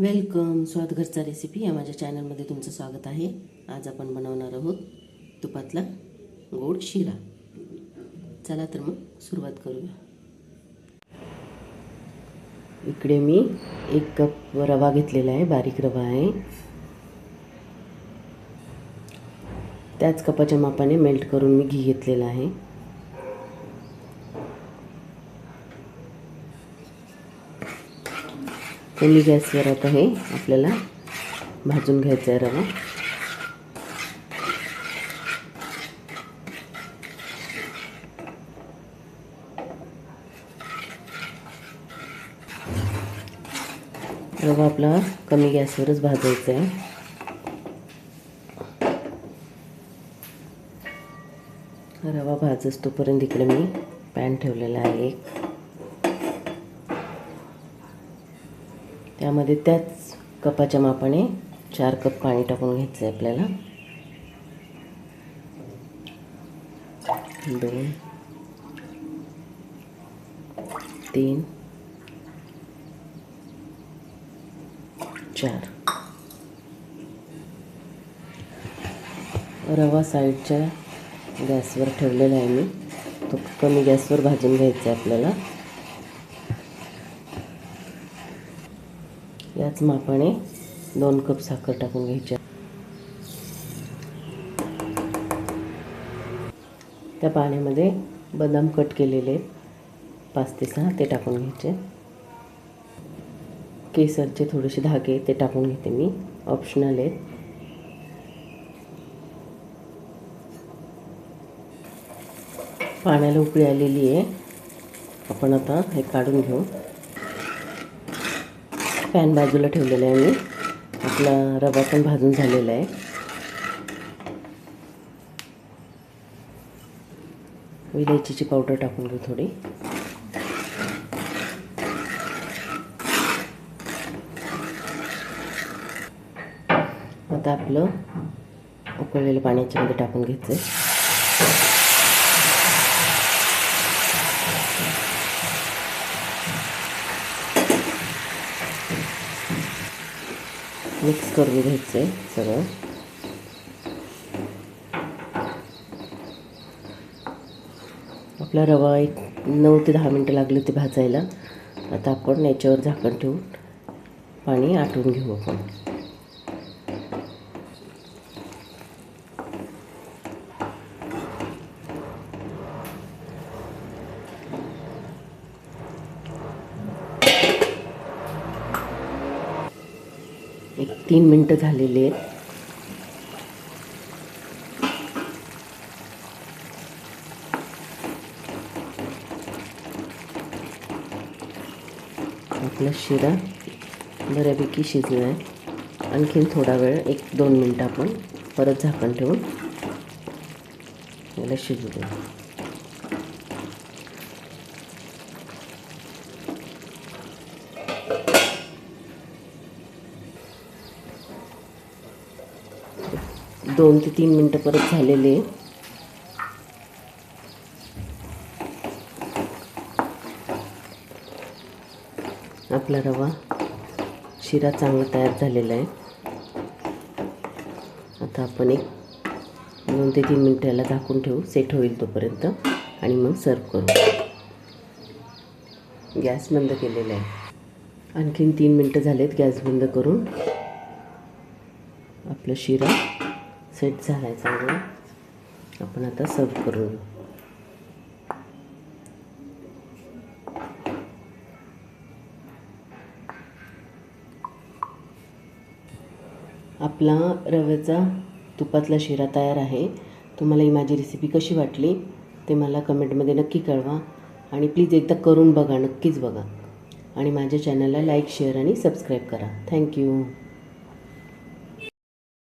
Welcome. स्वाद घरचा recipe या माझ्या चॅनलमध्ये तुमचं स्वागत आहे. आज आपण बनवणार आहोत तुपातला गोड शिरा. चला तर मग सुरुवात करूया. इकडे मी एक कप रवा घेतलेला आहे बारीक रवा आहे. त्याच कपाच्या मापाने मेल्ट करून मी घी घेतलेला आहे. कमी गॅसवर आता हे आपल्याला भाजून घ्यायचा आहे रवा. रवा आपला कमी गॅसवरच भाजायचा आहे. रवा भाजस तोपर्यंत इकडे मी पॅन ठेवलेला आहे त्यामध्ये त्याच कपाच्या मापाने चार कप पाणी टाकून घ्यायचं आहे आपल्याला. दोन तीन चार. रवा साईडच्या गॅसवर ठेवलेला आहे मी. तो कमी गॅसवर भाजून घ्यायचा आहे आपल्याला. याच मापाने दोन कप साखर टाकून घ्यायची. त्या पाण्यामध्ये बदाम कट केलेले पाच ते सहा ते टाकून घ्यायचे. केसरचे थोडेसे धागे ते टाकून घेते मी. ऑप्शनल आहेत. पाण्याला उकळी आलेली आहे. आपण आता हे काढून घेऊ. पॅन बाजूला ठेवलेला आहे मी. आपला रवा पण भाजून झालेला आहे. विलायचीची पावडर टाकून घेऊ थोडी. आता आपलं उकळलेलं पाण्याच्यामध्ये टाकून घ्यायचं आहे मिक्स करून घ्यायचं आहे सगळं. आपला रवा एक नऊ ते दहा मिनटं लागली होती भाजायला. आता आपण याच्यावर झाकण ठेवून पाणी आटवून घेऊ आपण. एक तीन मिनटं झालेली आहेत. आपला शिरा बऱ्यापैकी शिजला आहे. आणखीन थोडा वेळ एक दोन मिनटं आपण परत झाकण ठेवून याला शिजू देऊ दोन ते तीन मिनटं परत झालेले. आपला रवा शिरा चांगला तयार झालेला आहे. आता आपण एक दोन ते तीन मिनटं याला झाकून ठेवू सेट होईल तोपर्यंत. आणि मग सर्व करू. गॅस बंद केलेला आहे. आणखीन तीन मिनटं झालेत गॅस बंद करून. आपलं शिरा सेट झाला आहे चांगला आपण आता सर्व करू. आपला रव्याचा तुपातला शिरा तयार आहे. तुम्हाला ही माझी रेसिपी कशी वाटली ते मला कमेंटमध्ये नक्की कळवा. आणि प्लीज एकदा करून बघा नक्कीच बघा. आणि माझ्या चॅनलला लाईक शेअर आणि सबस्क्राईब करा. Thank you